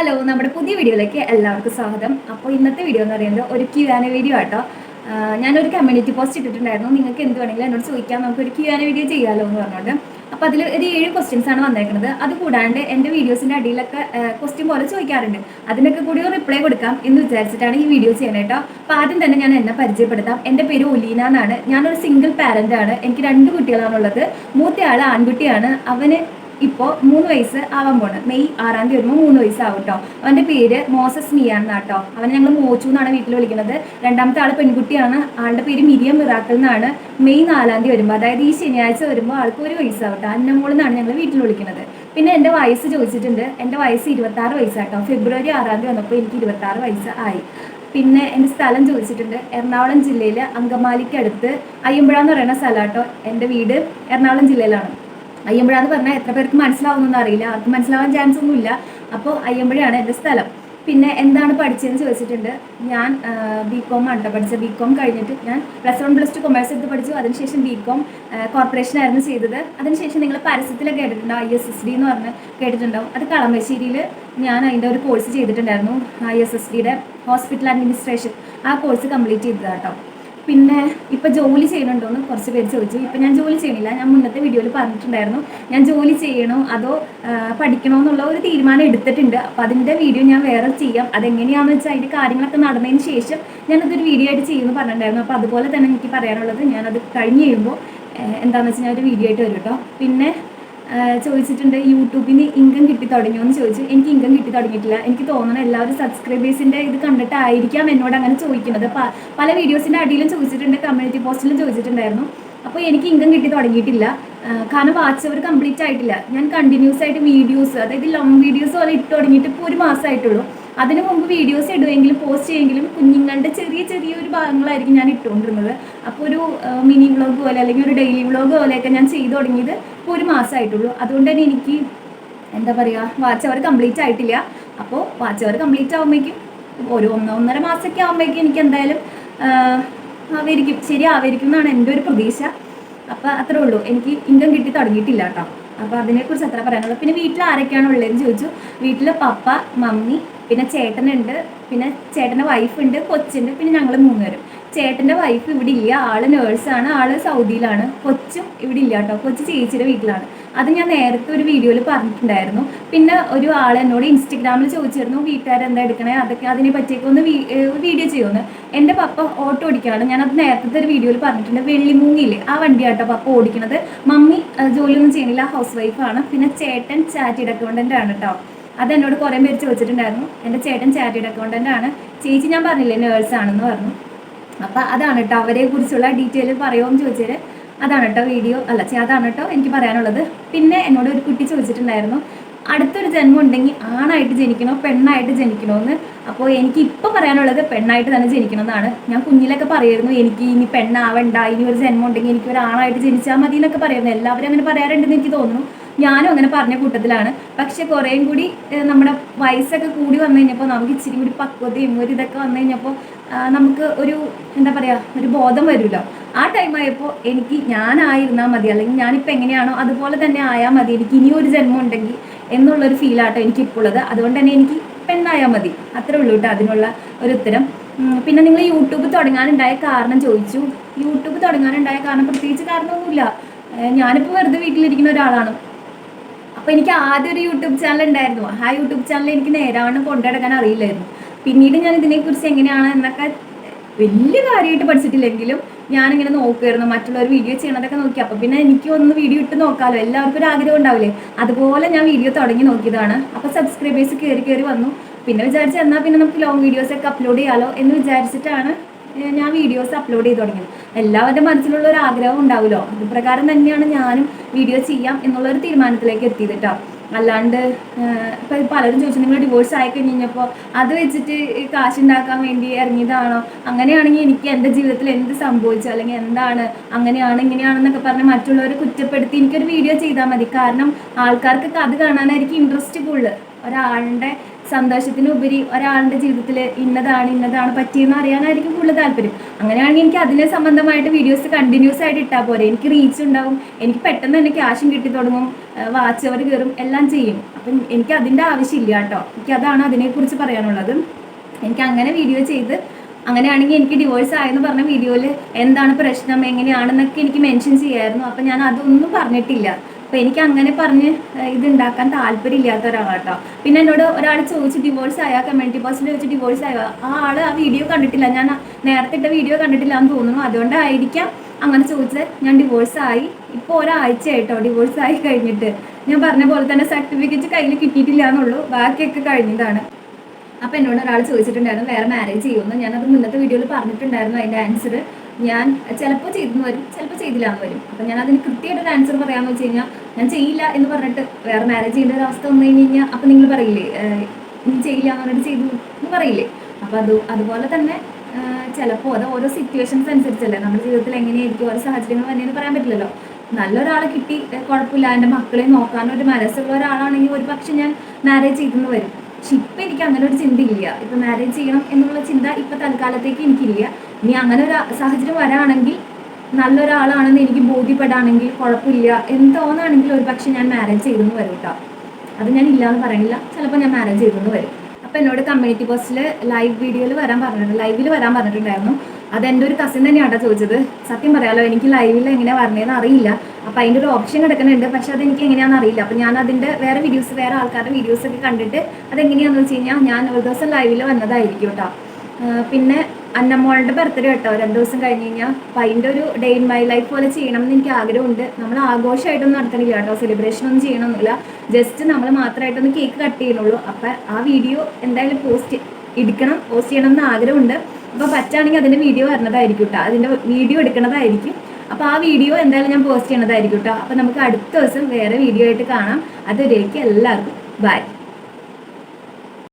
Hello നമ്മുടെ പുതിയ വീഡിയോയിലേക്ക് എല്ലാവർക്കും സ്വാഗതം. അപ്പോൾ ഇന്നത്തെ വീഡിയോ എന്ന് പറയുന്നത് ഒരു ക്യൂ ആന വീഡിയോ ആട്ടോ. ഞാനൊരു കമ്മ്യൂണിറ്റി പോസ്റ്റ് ഇട്ടിട്ടുണ്ടായിരുന്നു. നിങ്ങൾക്ക് എന്ത് വേണമെങ്കിലും എന്നോട് ചോദിക്കാം. നമുക്ക് ഒരു ക്യൂ ആന വീഡിയോ ചെയ്യാമല്ലോ എന്ന് പറഞ്ഞുകൊണ്ട് അപ്പോൾ അതിൽ ഒരു ഏഴ് ക്വസ്റ്റ്യൻസ് ആണ് വന്നേക്കുന്നത് അത് കൂടാണ്ട് എന്റെ വീഡിയോസിന്റെ അടിയിലൊക്കെ ക്വസ്റ്റ്യൻ പോലെ ചോദിക്കാറുണ്ട്. അതിനൊക്കെ കൂടി റിപ്ലൈ കൊടുക്കാം എന്ന് വിചാരിച്ചിട്ടാണ് ഈ വീഡിയോ ചെയ്യുന്നത് കേട്ടോ. അപ്പോൾ ആദ്യം തന്നെ ഞാൻ എന്നെ പരിചയപ്പെടുത്താം. എന്റെ പേര് ഒലീന എന്നാണ്. ഞാനൊരു സിംഗിൾ പാരന്റ് ആണ്. എനിക്ക് രണ്ട് കുട്ടികളാണുള്ളത്. മൂത്തയാൾ ആൺകുട്ടിയാണ്. അവന് ഇപ്പോൾ മൂന്ന് വയസ്സ് ആവാൻ പോണ്. മെയ് ആറാം തീയതി വരുമ്പോൾ മൂന്ന് വയസ്സാവും കേട്ടോ അവന്റെ പേര് മോസസ് മിയാൻ എന്നാട്ടോ അവനെ ഞങ്ങൾ മോച്ചു എന്നാണ് വീട്ടിൽ വിളിക്കുന്നത്. രണ്ടാമത്തെ ആൾ പെൺകുട്ടിയാണ്. ആളുടെ പേര് മിരിയം മിറാക്കിൾ എന്നാണ് മെയ് നാലാം തീയതി വരുമ്പോൾ അതായത് ഈ ശനിയാഴ്ച വരുമ്പോൾ ആൾക്ക് ഒരു വയസ്സാവും കേട്ടോ അന്നമോൾ എന്നാണ് ഞങ്ങൾ വീട്ടിൽ വിളിക്കുന്നത്. പിന്നെ എന്റെ വയസ്സ് ചോദിച്ചിട്ടുണ്ട്. എന്റെ വയസ്സ് ഇരുപത്താറ് വയസ്സാട്ടോ. ഫെബ്രുവരി ആറാം തീയതി വന്നപ്പോൾ എനിക്ക് ഇരുപത്താറ് വയസ്സ് ആയി. പിന്നെ എന്റെ സ്ഥലം ചോദിച്ചിട്ടുണ്ട്. എറണാകുളം ജില്ലയിൽ അങ്കമാലിക്കടുത്ത് അയ്യമ്പുഴ എന്ന് പറയുന്ന സ്ഥലമാട്ടോ എന്റെ വീട് എറണാകുളം ജില്ലയിലാണ്. അയ്യമ്പുഴ എന്ന് പറഞ്ഞാൽ എത്ര പേർക്ക് മനസ്സിലാവുന്നൊന്നും അറിയില്ല. ആർക്കും മനസ്സിലാവാൻ ചാൻസ് ഒന്നുമില്ല അപ്പോൾ അയ്യമ്പഴയാണ് എന്റെ സ്ഥലം. പിന്നെ എന്താണ് പഠിച്ചതെന്ന് ചോദിച്ചിട്ടുണ്ട്. ഞാൻ ബി കോം ആണ് പഠിച്ചത്. ബി കോം കഴിഞ്ഞിട്ട് ഞാൻ plus one plus two commerce എടുത്ത് പഠിച്ചു. അതിനുശേഷം ബി കോം കോർപ്പറേഷൻ ആയിരുന്നു ചെയ്തത്. അതിനുശേഷം നിങ്ങൾ പരസ്യത്തിലൊക്കെ കേട്ടിട്ടുണ്ടോ? ഐ എസ് എസ് ഡി എന്ന് പറഞ്ഞ് കേട്ടിട്ടുണ്ടാവും അത് കളമശ്ശേരിയിൽ ഞാൻ അതിന്റെ ഒരു കോഴ്സ് ചെയ്തിട്ടുണ്ടായിരുന്നു. ഐ എസ് എസ് ഡിയുടെ ഹോസ്പിറ്റൽ അഡ്മിനിസ്ട്രേഷൻ ആ കോഴ്സ് കംപ്ലീറ്റ് ചെയ്തതാട്ടോ. പിന്നെ ഇപ്പൊ ജോലി ചെയ്യണുണ്ടോ എന്ന് കുറച്ച് പേര് ചോദിച്ചു. ഇപ്പൊ ഞാൻ ജോലി ചെയ്യണില്ല. ഞാൻ മുന്നത്തെ വീഡിയോയിൽ പറഞ്ഞിട്ടുണ്ടായിരുന്നു. ഞാൻ ജോലി ചെയ്യണോ അതോ പഠിക്കണോ എന്നുള്ള ഒരു തീരുമാനം എടുത്തിട്ടുണ്ട്. അപ്പൊ അതിന്റെ വീഡിയോ ഞാൻ വേറെ ചെയ്യാം. അതെങ്ങനെയാണെന്ന് വെച്ചാൽ അതിന്റെ കാര്യങ്ങളൊക്കെ നടന്നതിന് ശേഷം ഞാനതൊരു വീഡിയോ ആയിട്ട് ചെയ്യുമെന്ന് പറഞ്ഞിട്ടുണ്ടായിരുന്നു. അപ്പൊ അതുപോലെ തന്നെ എനിക്ക് പറയാനുള്ളത് ഞാനത് കഴിഞ്ഞ് കഴിയുമ്പോൾ എന്താണെന്ന് വെച്ചാൽ ഞാൻ ഒരു വീഡിയോ ആയിട്ട് വരും കേട്ടോ പിന്നെ ചോദിച്ചിട്ടുണ്ട് യൂട്യൂബിൽ നിന്ന് ഇൻകം കിട്ടി തുടങ്ങിയോ? എന്ന് ചോദിച്ചു. എനിക്ക് ഇൻകം കിട്ടി തുടങ്ങിയിട്ടില്ല. എനിക്ക് തോന്നുന്നു എല്ലാവരും സബ്സ്ക്രൈബേഴ്സിന്റെ ഇത് കണ്ടിട്ടായിരിക്കാം എന്നോട് അങ്ങനെ ചോദിക്കുന്നത്. പല വീഡിയോസിന്റെ അടിയിലും ചോദിച്ചിട്ടുണ്ട് കമ്മ്യൂണിറ്റി പോസ്റ്റിലും ചോദിച്ചിട്ടുണ്ടായിരുന്നു. അപ്പോൾ എനിക്ക് ഇൻകം കിട്ടി തുടങ്ങിയിട്ടില്ല. കാരണം വാച്ച് അവർ കംപ്ലീറ്റ് ആയിട്ടില്ല. ഞാൻ കണ്ടിന്യൂസ് ആയിട്ട് വീഡിയോസ് അതായത് ലോങ് വീഡിയോസ് പോലെ ഇട്ട് തുടങ്ങിയിട്ട് ഇപ്പോൾ ഒരു മാസമായിട്ടുള്ളൂ. അതിനു മുമ്പ് വീഡിയോസ് ഇടുമെങ്കിലും പോസ്റ്റ് ചെയ്യുമെങ്കിലും കുഞ്ഞുങ്ങളുടെ ചെറിയ ചെറിയ ചെറിയൊരു ഭാഗങ്ങളായിരിക്കും ഞാൻ ഇട്ടുകൊണ്ടിരുന്നത്. അപ്പോൾ ഒരു മിനി വ്ളോഗ് പോലെ അല്ലെങ്കിൽ ഒരു ഡെയിലി വ്ളോഗ് പോലെയൊക്കെ ഞാൻ ചെയ്തു തുടങ്ങിയത് ഇപ്പോൾ ഒരു മാസമായിട്ടുള്ളൂ. അതുകൊണ്ട് തന്നെ എനിക്ക് എന്താ പറയുക വാച്ച് അവർ കംപ്ലീറ്റ് ആയിട്ടില്ല. അപ്പോൾ വാച്ച് അവർ കംപ്ലീറ്റ് ആകുമ്പോഴേക്കും ഒരു ഒന്നോ ഒന്നര മാസമൊക്കെ ആകുമ്പോഴേക്കും എനിക്ക് എന്തായാലും ആവേരിക്കും ശരി ആവേരിക്കും എന്നാണ് എന്റെ ഒരു പ്രതീക്ഷ. അപ്പോൾ അത്രേ ഉള്ളൂ. എനിക്ക് ഇൻകം കിട്ടി തുടങ്ങിയിട്ടില്ല കേട്ടോ. അപ്പോൾ അതിനെക്കുറിച്ച് അത്ര പറയാനുള്ളൂ? പിന്നെ വീട്ടിൽ ആരൊക്കെയാണ് ഉള്ളതെന്ന് ചോദിച്ചു. വീട്ടിൽ പപ്പ മമ്മി പിന്നെ ചേട്ടനുണ്ട് പിന്നെ ചേട്ടന്റെ വൈഫുണ്ട് കൊച്ചുണ്ട് പിന്നെ ഞങ്ങൾ മൂന്നുപേരും. ചേട്ടന്റെ വൈഫ് ഇവിടെ ഇല്ല. ആൾ നേഴ്സാണ് ആൾ സൗദിയിലാണ്. കൊച്ചും ഇവിടെ ഇല്ല കേട്ടോ. കൊച്ചു ചേച്ചിയുടെ വീട്ടിലാണ്. അത് ഞാൻ നേരത്തെ ഒരു വീഡിയോയിൽ പറഞ്ഞിട്ടുണ്ടായിരുന്നു. പിന്നെ ഒരു ആൾ എന്നോട് ഇൻസ്റ്റഗ്രാമിൽ ചോദിച്ചിരുന്നു വീട്ടുകാരെന്താ എടുക്കണേ? അതൊക്കെ അതിനെ പറ്റിയൊക്കെ ഒന്ന് വീഡിയോ ചെയ്യുമെന്ന് എന്റെ പപ്പ ഓട്ടോ ഓടിക്കുകയാണ്. അത് നേരത്തെ ഒരു വീഡിയോയിൽ പറഞ്ഞിട്ടുണ്ട്. വെള്ളിമൂങ്ങിയില്ലേ? ആ വണ്ടിയാട്ടോ പപ്പ ഓടിക്കണത്. മമ്മി ജോലിയൊന്നും ചെയ്യണില്ല. ഹൗസ് വൈഫാണ് പിന്നെ ചേട്ടൻ ചാറ്റിയുടെ അക്കൗണ്ടന്റ് ആണ് കേട്ടോ. അത് എന്നോട് കുറേ പേര് ചോദിച്ചിട്ടുണ്ടായിരുന്നു. എന്റെ ചേട്ടൻ ചാറ്റിയുടെ അക്കൗണ്ടന്റ് ആണ്. ചേച്ചി ഞാൻ പറഞ്ഞില്ലേ നേഴ്സാണെന്ന് പറഞ്ഞു. അപ്പം അതാണ് കേട്ടോ അവരെ കുറിച്ചുള്ള ഡീറ്റെയിൽ പറയുമോ ചോദിച്ചാൽ അതാണ് കേട്ടോ വീഡിയോ അല്ല അതാണ് കേട്ടോ എനിക്ക് പറയാനുള്ളത്. പിന്നെ എന്നോട് ഒരു കുട്ടി ചോദിച്ചിട്ടുണ്ടായിരുന്നു അടുത്തൊരു ജന്മം ഉണ്ടെങ്കിൽ ആണായിട്ട് ജനിക്കണോ പെണ്ണായിട്ട് ജനിക്കണോ എന്ന് അപ്പോൾ എനിക്ക് ഇപ്പോൾ പറയാനുള്ളത് പെണ്ണായിട്ട് തന്നെ ജനിക്കണം എന്നാണ് ഞാൻ കുഞ്ഞിലൊക്കെ പറയായിരുന്നു എനിക്ക് ഇനി പെണ്ണാവണ്ട ഇനി ഒരു ജന്മം ഉണ്ടെങ്കിൽ എനിക്ക് ഒരു ആണായിട്ട് ജനിച്ചാൽ മതി എന്നൊക്കെ പറയുന്നു എല്ലാവരും അങ്ങനെ പറയാറുണ്ടെന്ന് എനിക്ക് തോന്നുന്നു. ഞാനും അങ്ങനെ പറഞ്ഞ കൂട്ടത്തിലാണ്. പക്ഷെ കുറേയും കൂടി നമ്മുടെ വയസ്സൊക്കെ കൂടി വന്നു കഴിഞ്ഞപ്പോൾ നമുക്ക് ഇച്ചിരി കൂടി പക്വതയും ഒരു ഇതൊക്കെ വന്നു കഴിഞ്ഞപ്പോൾ നമുക്ക് ഒരു എന്താ പറയുക ഒരു ബോധം വരുമല്ലോ ആ ടൈം ആയപ്പോൾ എനിക്ക് ഞാനായിരുന്നാൽ മതി അല്ലെങ്കിൽ ഞാനിപ്പോൾ എങ്ങനെയാണോ അതുപോലെ തന്നെ ആയാൽ മതി എനിക്ക് ഇനിയൊരു ജന്മം ഉണ്ടെങ്കിൽ എന്നുള്ളൊരു ഫീലാട്ടോ എനിക്ക് ഇപ്പോൾ ഉള്ളത് അതുകൊണ്ട് തന്നെ എനിക്ക് പെണ്ണായാൽ മതി. അത്രേ ഉള്ളൂ കേട്ടോ അതിനുള്ള ഒരു ഉത്തരം. പിന്നെ നിങ്ങൾ യൂട്യൂബ് തുടങ്ങാനുണ്ടായ കാരണം ചോദിച്ചു. യൂട്യൂബ് തുടങ്ങാനുണ്ടായ കാരണം പ്രത്യേകിച്ച് കാരണമൊന്നുമില്ല. ഞാനിപ്പോൾ വെറുതെ വീട്ടിലിരിക്കുന്ന ഒരാളാണ്. അപ്പോൾ എനിക്ക് ആദ്യം ഒരു യൂട്യൂബ് ചാനൽ ഉണ്ടായിരുന്നു. ആ യൂട്യൂബ് ചാനൽ എനിക്ക് നേരാവണ്ണം കൊണ്ടുനടക്കാൻ അറിയില്ലായിരുന്നു. പിന്നീട് ഞാൻ ഇതിനെക്കുറിച്ച് എങ്ങനെയാണ് എന്നൊക്കെ വലിയ കാര്യമായിട്ട് പഠിച്ചിട്ടില്ലെങ്കിലും ഞാനിങ്ങനെ നോക്കുമായിരുന്നു മറ്റുള്ളവർ വീഡിയോ ചെയ്യണതൊക്കെ നോക്കി. അപ്പോൾ പിന്നെ എനിക്ക് ഒന്ന് വീഡിയോ ഇട്ട് നോക്കാമല്ലോ എല്ലാവർക്കും ഒരു ആഗ്രഹം ഉണ്ടാവില്ലേ? അതുപോലെ ഞാൻ വീഡിയോ തുടങ്ങി നോക്കിയതാണ്. അപ്പോൾ സബ്സ്ക്രൈബേഴ്സ് കയറി കയറി വന്നു. പിന്നെ വിചാരിച്ചു എന്നാൽ പിന്നെ നമുക്ക് ലോങ് വീഡിയോസൊക്കെ അപ്ലോഡ് ചെയ്യാമല്ലോ എന്ന് വിചാരിച്ചിട്ടാണ് ഞാൻ വീഡിയോസ് അപ്ലോഡ് ചെയ്ത് തുടങ്ങിയത്. എല്ലാവരുടെ മനസ്സിലുള്ള ഒരു ആഗ്രഹം ഉണ്ടാവുമല്ലോ. അത് പ്രകാരം തന്നെയാണ് ഞാനും വീഡിയോ ചെയ്യാം എന്നുള്ള ഒരു തീരുമാനത്തിലേക്ക് എത്തിയത് കേട്ടോ അല്ലാണ്ട് ഇപ്പൊ പലരും ചോദിച്ചു നിങ്ങൾ ഡിവോഴ്സ് ആയി കഴിഞ്ഞപ്പോൾ അത് വെച്ചിട്ട് കാശുണ്ടാക്കാൻ വേണ്ടി ഇറങ്ങിയതാണോ? അങ്ങനെയാണെങ്കിൽ എനിക്ക് എന്റെ ജീവിതത്തിൽ എന്ത് സംഭവിച്ചു? അല്ലെങ്കിൽ എന്താണ്? അങ്ങനെയാണ് ഇങ്ങനെയാണെന്നൊക്കെ പറഞ്ഞ് മറ്റുള്ളവരെ കുറ്റപ്പെടുത്തി എനിക്കൊരു വീഡിയോ ചെയ്താൽ മതി. കാരണം ആൾക്കാർക്ക് അത് കാണാനായിരിക്കും ഇൻട്രസ്റ്റ് കൂടുതൽ. ഒരാളുടെ സന്തോഷത്തിനുപരി ഒരാളുടെ ജീവിതത്തിൽ ഇന്നതാണ് ഇന്നതാണ് പറ്റിയെന്ന് അറിയാനായിരിക്കും കൂടുതൽ താല്പര്യം. അങ്ങനെയാണെങ്കിൽ എനിക്ക് അതിനെ സംബന്ധമായിട്ട് വീഡിയോസ് കണ്ടിന്യൂസ് ആയിട്ട് ഇട്ടാൽ പോരെ. എനിക്ക് റീച്ച് ഉണ്ടാവും. എനിക്ക് പെട്ടെന്ന് തന്നെ ക്യാഷും കിട്ടി തുടങ്ങും. വാച്ച് അവർ കയറും എല്ലാം ചെയ്യും. അപ്പം എനിക്ക് അതിന്റെ ആവശ്യമില്ല കേട്ടോ. എനിക്ക് അതാണ് അതിനെക്കുറിച്ച് പറയാനുള്ളത്. എനിക്ക് അങ്ങനെ വീഡിയോ ചെയ്ത് അങ്ങനെയാണെങ്കിൽ എനിക്ക് ഡിവോഴ്സ് ആയെന്ന് പറഞ്ഞ വീഡിയോയിൽ എന്താണ് പ്രശ്നം എങ്ങനെയാണെന്നൊക്കെ എനിക്ക് മെൻഷൻ ചെയ്യായിരുന്നു. അപ്പം ഞാൻ അതൊന്നും പറഞ്ഞിട്ടില്ല. അപ്പം എനിക്ക് അങ്ങനെ പറഞ്ഞ് ഇത് ഉണ്ടാക്കാൻ താല്പര്യമില്ലാത്ത ഒരാളാട്ടോ. പിന്നെ എന്നോട് ഒരാൾ ചോദിച്ച് ഡിവോഴ്സ് ആയ? കമ്മ്യൂണിറ്റി പോസ്റ്റിൽ ചോദിച്ച് ഡിവോഴ്സ് ആയോ? ആ ആൾ ആ വീഡിയോ കണ്ടിട്ടില്ല. ഞാൻ നേരത്തെ ഇട്ട വീഡിയോ കണ്ടിട്ടില്ല എന്ന് തോന്നുന്നു. അതുകൊണ്ടായിരിക്കാം അങ്ങനെ ചോദിച്ചത്. ഞാൻ ഡിവോഴ്സ് ആയി. ഇപ്പോൾ ഒരാഴ്ച ആയിട്ടോ ഡിവോഴ്സ് ആയി കഴിഞ്ഞിട്ട്. ഞാൻ പറഞ്ഞ പോലെ തന്നെ സർട്ടിഫിക്കറ്റ് കയ്യിൽ കിട്ടിയിട്ടില്ല എന്നുള്ളൂ. ബാക്കിയൊക്കെ കഴിഞ്ഞതാണ്. അപ്പം എന്നോട് ഒരാൾ ചോദിച്ചിട്ടുണ്ടായിരുന്നു വേറെ മാരേജ് ചെയ്യുമെന്ന്. ഞാനത് മുന്നത്തെ വീഡിയോയിൽ പറഞ്ഞിട്ടുണ്ടായിരുന്നു അതിന്റെ ആൻസർ ഞാൻ ചിലപ്പോൾ ചെയ്തെന്ന് വരും ചിലപ്പോൾ ചെയ്തില്ല എന്ന് വരും. അപ്പം ഞാൻ അതിന് കൃത്യമായിട്ട് ഒരു ആൻസർ പറയാമെന്ന് വെച്ച് കഴിഞ്ഞാൽ ഞാൻ ചെയ്യില്ല എന്ന് പറഞ്ഞിട്ട് വേറെ മാരേജ് ചെയ്യേണ്ട ഒരു അവസ്ഥ വന്നു കഴിഞ്ഞ് കഴിഞ്ഞാൽ അപ്പം നിങ്ങൾ പറയില്ലേ നീ ചെയ്യില്ല എന്ന് പറഞ്ഞിട്ട് ചെയ്തു എന്ന് പറയില്ലേ. അപ്പം അത് അതുപോലെ തന്നെ ചിലപ്പോൾ അത് ഓരോ സിറ്റുവേഷൻസ് അനുസരിച്ചല്ലേ നമ്മുടെ ജീവിതത്തിൽ എങ്ങനെയായിരിക്കും ഓരോ സാഹചര്യങ്ങൾ തന്നെയെന്ന് പറയാൻ പറ്റില്ലല്ലോ. നല്ലൊരാളെ കിട്ടി കുഴപ്പമില്ല എന്റെ മക്കളെ നോക്കാൻ ഒരു മനസ്സുള്ള ഒരാളാണെങ്കിൽ ഒരു പക്ഷെ ഞാൻ മാരേജ് ചെയ്തെന്ന് വരും. പക്ഷെ ഇപ്പം എനിക്ക് അങ്ങനെ ഒരു ചിന്തയില്ല. ഇപ്പം മാരേജ് ചെയ്യണം എന്നുള്ള ചിന്ത ഇപ്പം തൽക്കാലത്തേക്ക് എനിക്കില്ല. ഇനി അങ്ങനെ ഒരു സാഹചര്യം വരാണെങ്കിൽ നല്ലൊരാളാണെന്ന് എനിക്ക് ബോധ്യപ്പെടാണെങ്കിൽ കുഴപ്പമില്ല. എന്ന് തോന്നാണെങ്കിൽ ഒരു പക്ഷെ ഞാൻ മാരേജ് ചെയ്തെന്ന് വരും കേട്ടോ. അത് ഞാൻ ഇല്ലാന്ന് പറയണില്ല. ചിലപ്പോൾ ഞാൻ മാരേജ് ചെയ്തെന്ന് വരും. അപ്പോൾ എന്നോട് കമ്മ്യൂണിറ്റി പോസ്റ്റിൽ ലൈവ് വീഡിയോയിൽ വരാൻ പറഞ്ഞിട്ടുണ്ട്. ലൈവിൽ വരാൻ പറഞ്ഞിട്ടുണ്ടായിരുന്നു. അത് എന്റെ ഒരു കസിൻ തന്നെയാണ് ചോദിച്ചത്. സത്യം പറയാലോ എനിക്ക് ലൈവിൽ എങ്ങനെ വരണേന്ന് അറിയില്ല. അപ്പോൾ അതിന്റെ ഒരു ഓപ്ഷൻ കിടക്കുന്നുണ്ട് പക്ഷെ അതെനിക്ക് എങ്ങനെയാണെന്ന് അറിയില്ല. അപ്പോൾ ഞാൻ അതിന്റെ വേറെ വീഡിയോസ് വേറെ ആൾക്കാരുടെ വീഡിയോസ് ഒക്കെ കണ്ടിട്ട് അതെങ്ങനെയാണെന്ന് വെച്ച് കഴിഞ്ഞാൽ ഞാൻ ഒരു ദിവസം ലൈവിൽ വന്നതായിരിക്കും കേട്ടോ. പിന്നെ അന്നമ്മോളുടെ ബർത്ത്ഡേ കേട്ടോ. രണ്ടു ദിവസം കഴിഞ്ഞ് കഴിഞ്ഞാൽ അപ്പം അതിന്റെ ഒരു ഡേ ഇൻ മൈ ലൈഫ് പോലെ ചെയ്യണം എന്ന് എനിക്ക് ആഗ്രഹമുണ്ട്. നമ്മൾ ആഘോഷമായിട്ടൊന്നും നടത്തണില്ല കേട്ടോ. സെലിബ്രേഷൻ ഒന്നും ചെയ്യണമെന്നില്ല ജസ്റ്റ് നമ്മൾ മാത്രമായിട്ടൊന്ന് കേക്ക് കട്ട് ചെയ്യണുള്ളൂ അപ്പം ആ വീഡിയോ എന്തായാലും പോസ്റ്റ് എടുക്കണം പോസ്റ്റ് ചെയ്യണം എന്ന് ആഗ്രഹമുണ്ട്. അപ്പോൾ പറ്റുകയാണെങ്കിൽ അതിന്റെ വീഡിയോ വരുന്നതായിരിക്കും കേട്ടോ. അതിന്റെ വീഡിയോ എടുക്കുന്നതായിരിക്കും അപ്പോൾ ആ വീഡിയോ എന്തായാലും ഞാൻ പോസ്റ്റ് ചെയ്യണതായിരിക്കും കേട്ടോ. അപ്പോൾ നമുക്ക് അടുത്ത ദിവസം വേറെ വീഡിയോ ആയിട്ട് കാണാം. അതുവരേക്കും എല്ലാവർക്കും ബൈ